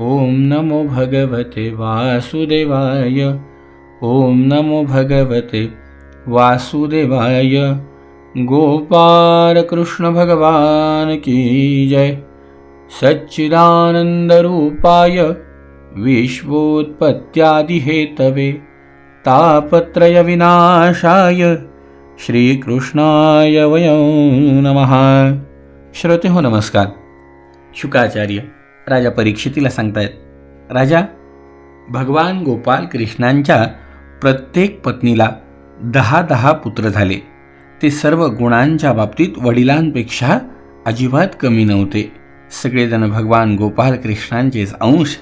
ॐ नमो भगवते वासुदेवाय। ॐ नमो भगवते वासुदेवाय। गोपाल कृष्ण भगवान की जय। सच्चिदानन्दरूपाय विश्वोत्पत्त्यादिहेतवे तापत्रयविनाशाय श्रीकृष्णाय वयं नमः। श्रोते हो नमस्कार। शुकाचार्य। राजा परीक्षितीला सांगतायत राजा भगवान गोपाल कृष्णांच्या प्रत्येक पत्नीला दहा दहा पुत्र झाले. ते सर्व गुणांच्या बाबतीत वडिलांपेक्षा अजिबात कमी नव्हते. सगळेजण भगवान गोपाल कृष्णांचेच अंश.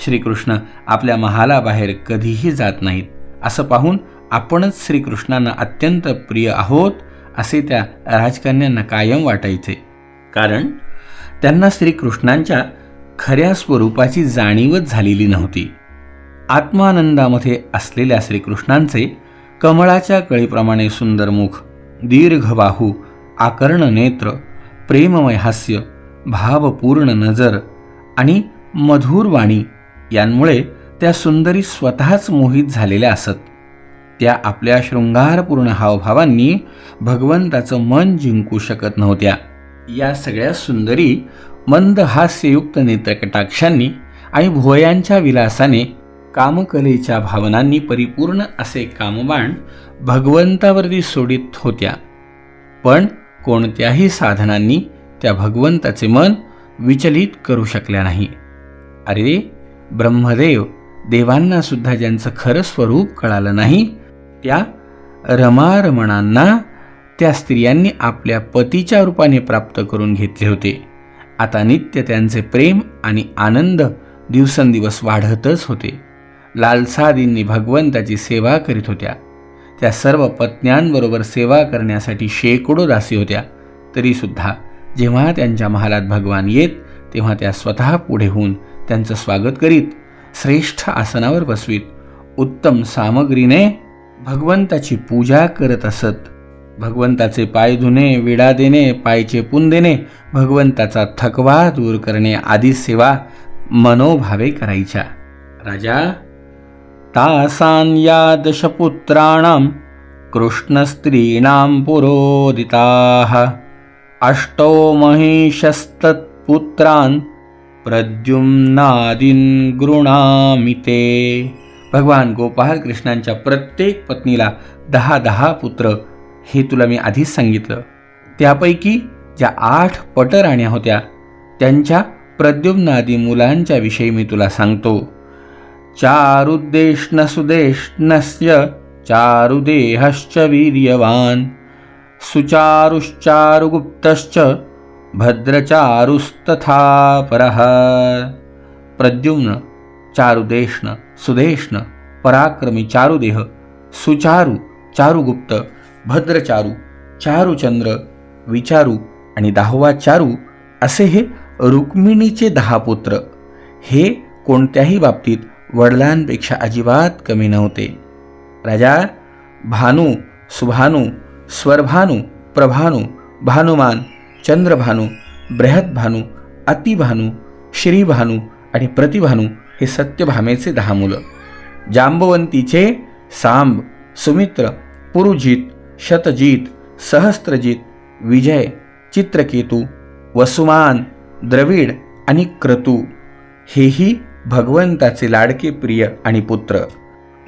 श्रीकृष्ण आपल्या महालाबाहेर कधीही जात नाहीत. असं पाहून आपणच श्रीकृष्णांना अत्यंत प्रिय आहोत असे त्या राजकन्यांना कायम वाटायचे. कारण त्यांना श्रीकृष्णांच्या खऱ्या स्वरूपाची जाणीवच झालेली नव्हती. आत्मानंदामध्ये असलेल्या श्रीकृष्णांचे कमळाच्या कळीप्रमाणे सुंदर मुख दीर्घ बाहू आकर्ण नेत्र प्रेममय हास्य भावपूर्ण नजर आणि मधुर वाणी यांमुळे त्या सुंदरी स्वतःच मोहित झालेल्या असत. त्या आपल्या शृंगारपूर्ण हावभावांनी भगवंताचं मन जिंकू शकत नव्हत्या. या सगळ्या सुंदरी मंद हास्ययुक्त नेत्रकटाक्षांनी आणि भुवयांच्या विलासाने कामकलेच्या भावनांनी परिपूर्ण असे कामबाण भगवंतावरती सोडित होत्या. पण कोणत्याही साधनांनी त्या भगवंताचे मन विचलित करू शकल्या नाही. अरे ब्रह्मदेव देवांना सुद्धा ज्यांचं खरं स्वरूप कळालं नाही त्या रमारमणांना त्या स्त्रियांनी आपल्या पतीच्या रूपाने प्राप्त करून घेतले होते. आता नित्य त्यांचे प्रेम आणि आनंद दिवसेंदिवस वाढतच होते. लालसादींनी भगवंताची सेवा करीत होत्या. त्या सर्व पत्न्यांबरोबर सेवा करण्यासाठी शेकडो दासी होत्या. तरीसुद्धा जेव्हा त्यांच्या महालात भगवान येत तेव्हा त्या स्वतः पुढे होऊन त्यांचं स्वागत करीत श्रेष्ठ आसनावर बसवीत उत्तम सामग्रीने भगवंताची पूजा करत असत. भगवंताचे पाय धुणे विडा देणे पायचे पुन देणे भगवंताचा थकवा दूर करणे आदी सेवा मनोभावे करायच्या. राजा तासां या दशपुत्राणां कृष्णस्त्रीणां पुरोदिताः. अष्टौ महिषस्तत्पुत्रान् प्रद्युम्नादीन गृणामिते भगवान गोपाल कृष्णांच्या प्रत्येक पत्नीला दहा दहा पुत्र हे तुला मी आधीच सांगितलं. त्यापैकी ज्या आठ पटराण्या होत्या त्यांच्या प्रद्युम्नादी मुलांच्या विषयी मी तुला सांगतो. चारुद्देष्णसुदेष्णस्य चारुदेहश्च वीर्यवान सुचारुश्चारुगुप्तश्च भद्रचारुस्तथा परः। प्रद्युम्न चारुदेष्ण सुदेष्ण पराक्रमी चारुदेह सुचारु चारुगुप्त भद्रचारू चारुचंद्र विचारू आणि दहावा चारू असे हे रुक्मिणीचे दहा पुत्र. हे कोणत्याही बाबतीत वडिलांपेक्षा अजिबात कमी नव्हते. राजा भानू सुभानू स्वरभानू प्रभानू भानुमान चंद्रभानू बृहद्भानू अतिभानू श्रीभानू आणि प्रतिभानू हे सत्यभामेचे दहा मुलं. जांबवंतीचे सांब सुमित्र पुरुजित शतजीत सहस्त्रजीत विजय चित्रकेतू वसुमान द्रविड आणि क्रतू. हेही भगवंताचे लाडके प्रिय आणि पुत्र.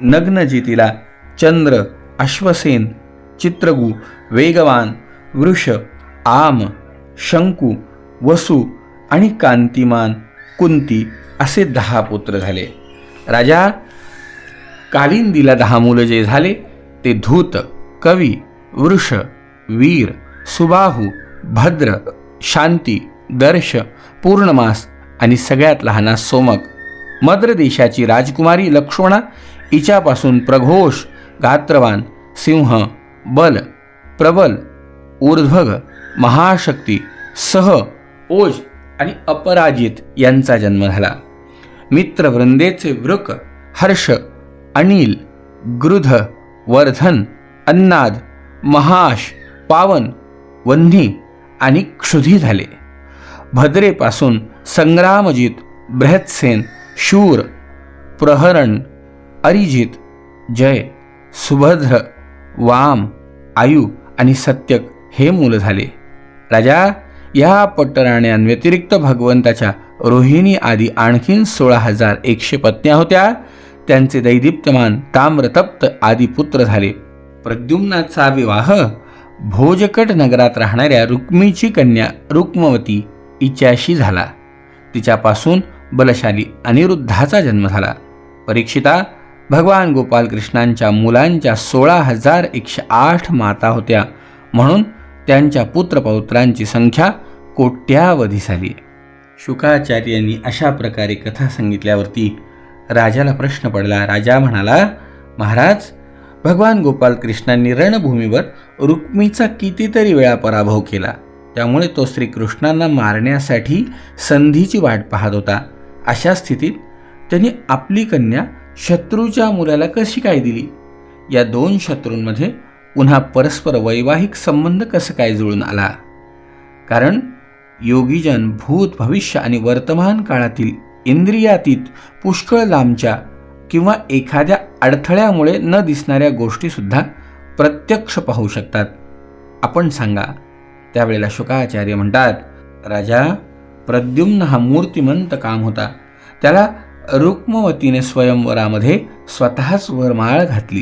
नग्नजितीला चंद्र अश्वसेन चित्रगु वेगवान वृष आम शंकू वसु आणि कांतिमान कुंती असे दहा पुत्र झाले. राजा कालिंदीला दहा मुलं जे झाले ते धूत. कवी वृष वीर सुबाहू भद्र शांती दर्श पूर्णमास आणि सगळ्यात लहाना सोमक. मद्र देशाची राजकुमारी लक्ष्मणा हिच्यापासून प्रघोष गात्रवान सिंह बल प्रबल ऊर्ध्वग महाशक्ती सह ओज आणि अपराजित यांचा जन्म झाला. मित्रवृंदेचे वृक हर्ष अनिल गृध वर्धन अन्नाद महाश पावन वन्ही आणि क्षुधी झाले. भद्रेपासून संग्रामजित बृहत्सेन शूर प्रहरण अरिजित जय सुभद्र वाम आयु आणि सत्यक हे मूल झाले. राजा या पट्टराण्यांव्यतिरिक्त भगवंताच्या रोहिणी आदी आणखीन सोळा हजार एकशे पत्न्या होत्या. त्यांचे दैदिप्यमान ताम्रतप्त आदी पुत्र झाले. प्रद्युम्नाचा विवाह भोजकट नगरात राहणाऱ्या रुक्मीची कन्या रुक्मवती हिच्याशी झाला. तिच्यापासून बलशाली अनिरुद्धाचा जन्म झाला. परीक्षिता भगवान गोपाल कृष्णांच्या मुलांच्या सोळा हजार एकशे आठ माता होत्या. म्हणून त्यांच्या पुत्रपौत्रांची संख्या कोट्यावधी झाली. शुकाचार्यांनी अशा प्रकारे कथा सांगितल्यावरती राजाला प्रश्न पडला. राजा म्हणाला महाराज भगवान गोपाल कृष्णांनी रणभूमीवर रुक्मीचा कितीतरी वेळा पराभव केला. त्यामुळे तो श्रीकृष्णांना मारण्यासाठी संधीची वाट पाहत होता. अशा स्थितीत त्यांनी आपली कन्या शत्रूच्या मुलाला कशी काय दिली? या दोन शत्रूंमध्ये पुन्हा परस्पर वैवाहिक संबंध कसं काय जुळून आला? कारण योगीजन भूत भविष्य आणि वर्तमान काळातील इंद्रियातीत पुष्कळ लांबच्या किंवा एखाद्या अडथळ्यामुळे न दिसणाऱ्या गोष्टीसुद्धा प्रत्यक्ष पाहू शकतात. आपण सांगा त्यावेळेला शुकाचार्य म्हणतात राजा प्रद्युम्न हा मूर्तिमंत काम होता. त्याला रुक्मवतीने स्वयंवरामध्ये स्वतःच वरमाळ घातली.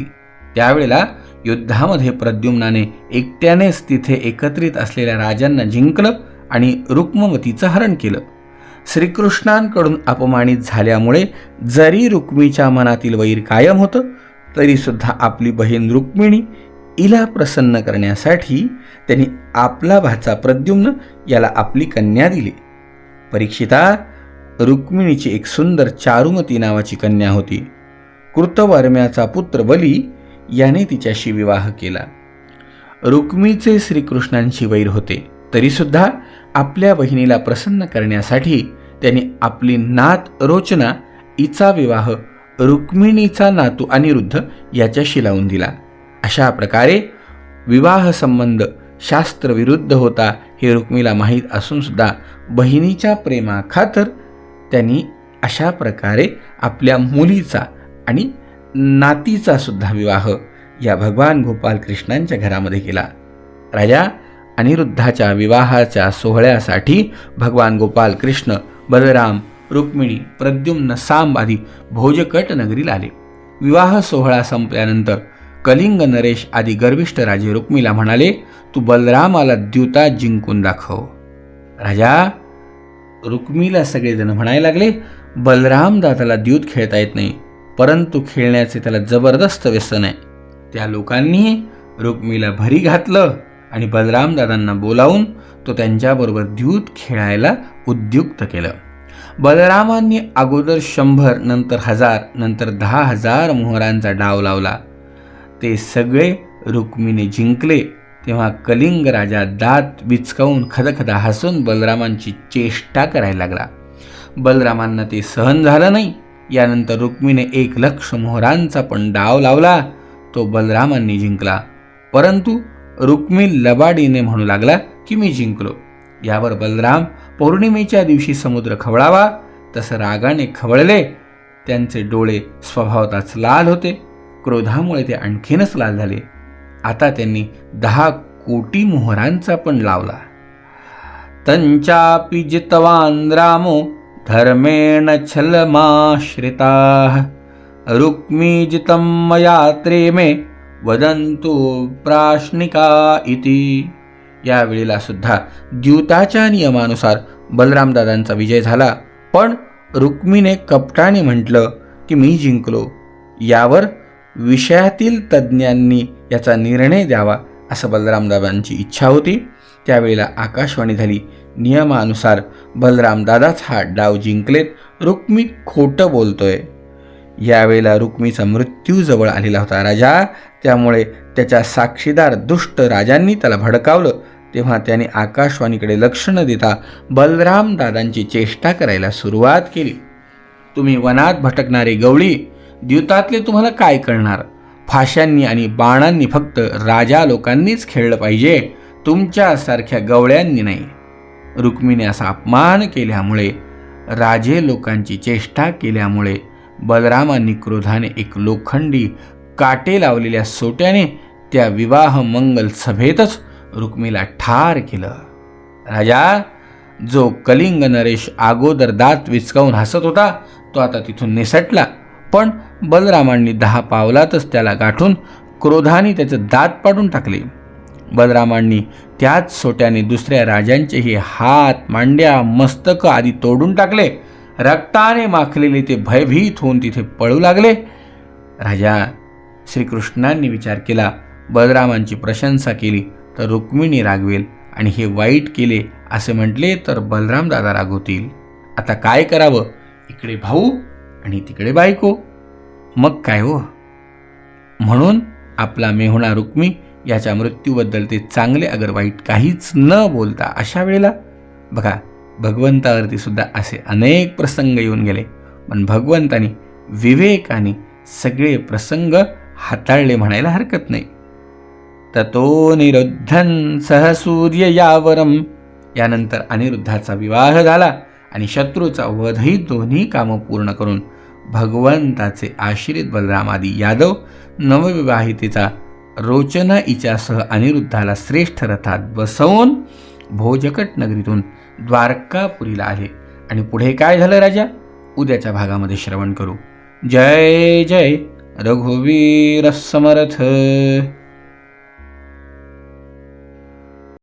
त्यावेळेला युद्धामध्ये प्रद्युम्नाने एकट्यानेच तिथे एकत्रित असलेल्या राजांना जिंकलं आणि रुक्मवतीचं हरण केलं. श्रीकृष्णांकडून अपमानित झाल्यामुळे जरी रुक्मीच्या मनातील वैर कायम होतं तरीसुद्धा आपली बहीण रुक्मिणी इला प्रसन्न करण्यासाठी त्यांनी आपला भाचा प्रद्युम्न याला आपली कन्या दिली. परीक्षिता रुक्मिणीची एक सुंदर चारुमती नावाची कन्या होती. कृतवर्म्याचा पुत्र बली याने तिच्याशी विवाह केला. रुक्मीचे श्रीकृष्णांशी वैर होते तरीसुद्धा आपल्या बहिणीला प्रसन्न करण्यासाठी त्यांनी आपली नात रोचना इचा विवाह रुक्मिणीचा नातू अनिरुद्ध याच्याशी लावून दिला. अशा प्रकारे विवाह संबंध शास्त्रविरुद्ध होता हे रुक्मीला माहीत असूनसुद्धा बहिणीच्या प्रेमाखातर त्यांनी अशा प्रकारे आपल्या मुलीचा आणि नातीचा सुद्धा विवाह या भगवान गोपाल कृष्णांच्या घरामध्ये केला. राजा अनिरुद्धाच्या विवाहाच्या सोहळ्यासाठी भगवान गोपाल कृष्ण बलराम रुक्मिणी प्रद्युम्न सांब आदी भोजकट नगरीला आले. विवाह सोहळा संपल्यानंतर कलिंग नरेश आदी गर्विष्ठ राजे रुक्मीला म्हणाले तू बलरामाला द्युता जिंकून दाखव. राजा रुक्मीला सगळेजण म्हणायला लागले बलराम दाताला द्यूत खेळता येत नाही परंतु खेळण्याचे त्याला जबरदस्त व्यसन आहे. त्या लोकांनी रुक्मीला भरी घातलं आणि बलराम दादांना बोलावून तो त्यांच्याबरोबर द्यूत खेळायला उद्युक्त केलं. बलरामांनी अगोदर शंभर नंतर हजार नंतर दहा हजार मोहरांचा डाव लावला. ते सगळे रुक्मीने जिंकले. तेव्हा कलिंग राजा दात विचकावून खदखदा हसून बलरामांची चेष्टा करायला लागला. बलरामांना ते सहन झालं नाही. यानंतर रुक्मीने एक लक्ष मोहरांचा पण डाव लावला. तो बलरामांनी जिंकला. परंतु रुक्मी लबाडीने म्हणू लागला की मी जिंकलो. यावर बलराम पौर्णिमेच्या दिवशी समुद्र खवळावा तसं रागाने खवळले. त्यांचे डोळे स्वभावताच लाल होते. क्रोधामुळे ते आणखीनच लाल झाले. आता त्यांनी दहा कोटी मोहरांचा पण लावला. तंचापि जितवान रामो धर्मेण छलमाश्रिता। रुक्मी जितं मया त्रेमे वदन्तु प्राश्निका इति। यावेळेला सुद्धा द्यूताच्या नियमानुसार बलरामदादांचा विजय झाला. पण रुक्मीने कपटाने म्हटलं की मी जिंकलो. यावर विषयातील तज्ज्ञांनी याचा निर्णय द्यावा असं बलरामदादांची इच्छा होती. त्यावेळेला आकाशवाणी झाली. नियमानुसार बलरामदादाच हा डाव जिंकलेत. रुक्मी खोटं बोलतोय. यावेळेला रुक्मीचा मृत्यू जवळ आलेला होता राजा. त्यामुळे त्याच्या साक्षीदार दुष्ट राजांनी त्याला भडकावलं. तेव्हा त्याने आकाशवाणीकडे लक्ष न देता बलराम दादांची चेष्टा करायला सुरुवात केली. तुम्ही वनात भटकणारे गवळी द्यूतातले तुम्हाला काय कळणार? फाशांनी आणि बाणांनी फक्त राजा लोकांनीच खेळलं पाहिजे तुमच्यासारख्या गवळ्यांनी नाही. रुक्मिणी असा अपमान केल्यामुळे राजे लोकांची चेष्टा केल्यामुळे बलरामांनी क्रोधाने एक लोखंडी काटे लावलेल्या सोट्याने त्या विवाह मंगल सभेतच रुक्मीला ठार केलं. राजा जो कलिंग नरेश अगोदर दात विचकावून हसत होता तो आता तिथून निसटला. पण बलरामांनी दहा पावलातच त्याला गाठून क्रोधाने त्याचे दात पाडून टाकले. बलरामांनी त्याच सोट्याने दुसऱ्या राजांचेही हात मांड्या मस्तक आदी तोडून टाकले. रक्ताने माखलेले ते भयभीत होऊन तिथे पळू लागले. राजा श्रीकृष्णांनी विचार केला. बलरामांची प्रशंसा केली. तर रुक्मिणी रागवेल आणि हे वाईट केले असे म्हटले तर बलराम दादा रागवतील. आता काय करावं? इकडे भाऊ आणि तिकडे बायको. मग काय हो? म्हणून आपला मेहुणा रुक्मी याच्या मृत्यूबद्दल ते चांगले अगर वाईट काहीच न बोलता अशा वेळेला? बघा भगवंतावरती सुद्धा असे अनेक प्रसंग येऊन गेले. पण भगवंतानी विवेकाने सगळे प्रसंग हाताळले म्हणायला हरकत नाही. ततो निरुद्धन सहसूर्य यावरम. यानंतर अनिरुद्धाचा विवाह झाला आणि शत्रूचा वधही दोन्ही कामं पूर्ण करून भगवंताचे आश्रित बलराम आदी यादव नवविवाहितेचा रोचना इच्यासह अनिरुद्धाला श्रेष्ठ रथात बसवून भोजकट नगरीतून द्वारकापुरीला आले. आणि पुढे काय झालं राजा? उद्याच्या भागामध्ये श्रवण करू. जय जय रघुवीर समर्थ!